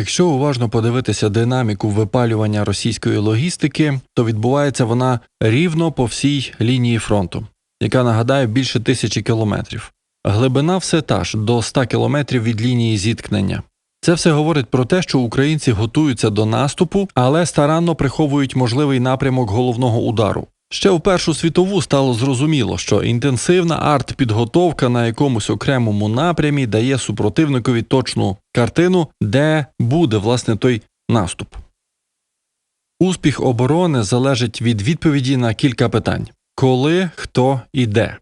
Якщо уважно подивитися динаміку випалювання російської логістики, то відбувається вона рівно по всій лінії фронту, яка нагадаю більше тисячі кілометрів. Глибина все та ж до 100 кілометрів від лінії зіткнення. Це все говорить про те, що українці готуються до наступу, але старанно приховують можливий напрямок головного удару. Ще в Першу світову стало зрозуміло, що інтенсивна артпідготовка на якомусь окремому напрямі дає супротивникові точну картину, де буде власне той наступ. Успіх оборони залежить від відповіді на кілька питань: коли, хто і де.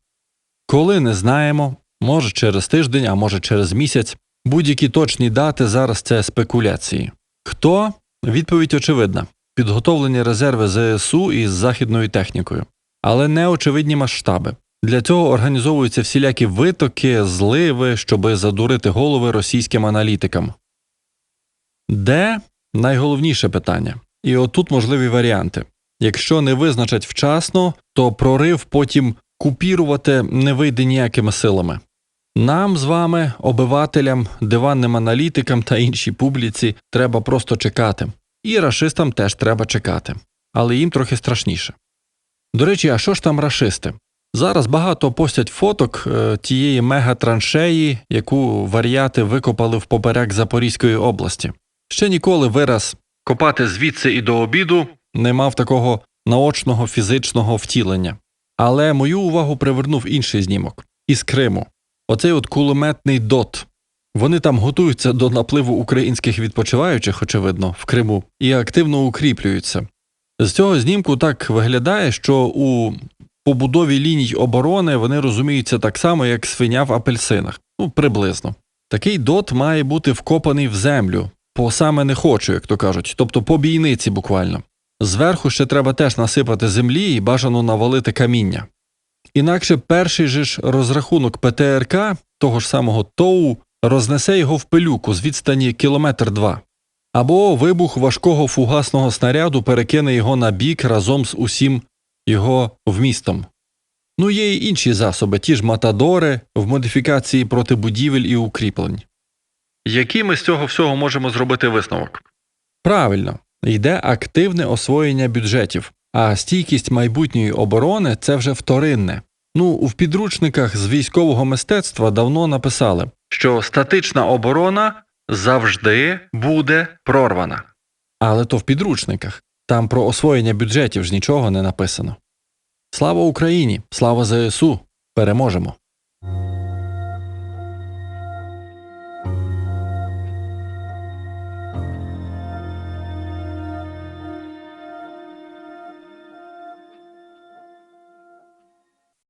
Коли не знаємо, може через тиждень, а може через місяць. Будь-які точні дати зараз це спекуляції. Хто? Відповідь очевидна підготовлені резерви ЗСУ із західною технікою, але не очевидні масштаби. Для цього організовуються всілякі витоки, зливи, щоби задурити голови російським аналітикам. Де найголовніше питання? І отут можливі варіанти. Якщо не визначать вчасно, то прорив потім купірувати не вийде ніякими силами. Нам з вами, обивателям, диванним аналітикам та іншій публіці, треба просто чекати. І рашистам теж треба чекати, але їм трохи страшніше. До речі, а що ж там рашисти? Зараз багато постять фоток е, тієї мегатраншеї, яку варіати викопали в поперек Запорізької області. Ще ніколи вираз копати звідси і до обіду не мав такого наочного фізичного втілення. Але мою увагу привернув інший знімок із Криму. Оцей от кулеметний дот. Вони там готуються до напливу українських відпочиваючих, очевидно, в Криму, і активно укріплюються. З цього знімку так виглядає, що у побудові ліній оборони вони розуміються так само, як свиня в апельсинах. Ну, приблизно. Такий дот має бути вкопаний в землю, по саме не хочу, як то кажуть, тобто по бійниці буквально. Зверху ще треба теж насипати землі і бажано навалити каміння. Інакше перший же ж розрахунок ПТРК, того ж самого ТОУ, рознесе його в пилюку з відстані кілометр два. Або вибух важкого фугасного снаряду перекине його на бік разом з усім його вмістом. Ну, є й інші засоби, ті ж матадори в модифікації проти будівель і укріплень. Які ми з цього всього можемо зробити висновок? Правильно, йде активне освоєння бюджетів, а стійкість майбутньої оборони це вже вторинне. Ну, в підручниках з військового мистецтва давно написали, що статична оборона завжди буде прорвана. Але то в підручниках. Там про освоєння бюджетів ж нічого не написано. Слава Україні! Слава ЗСУ! Переможемо!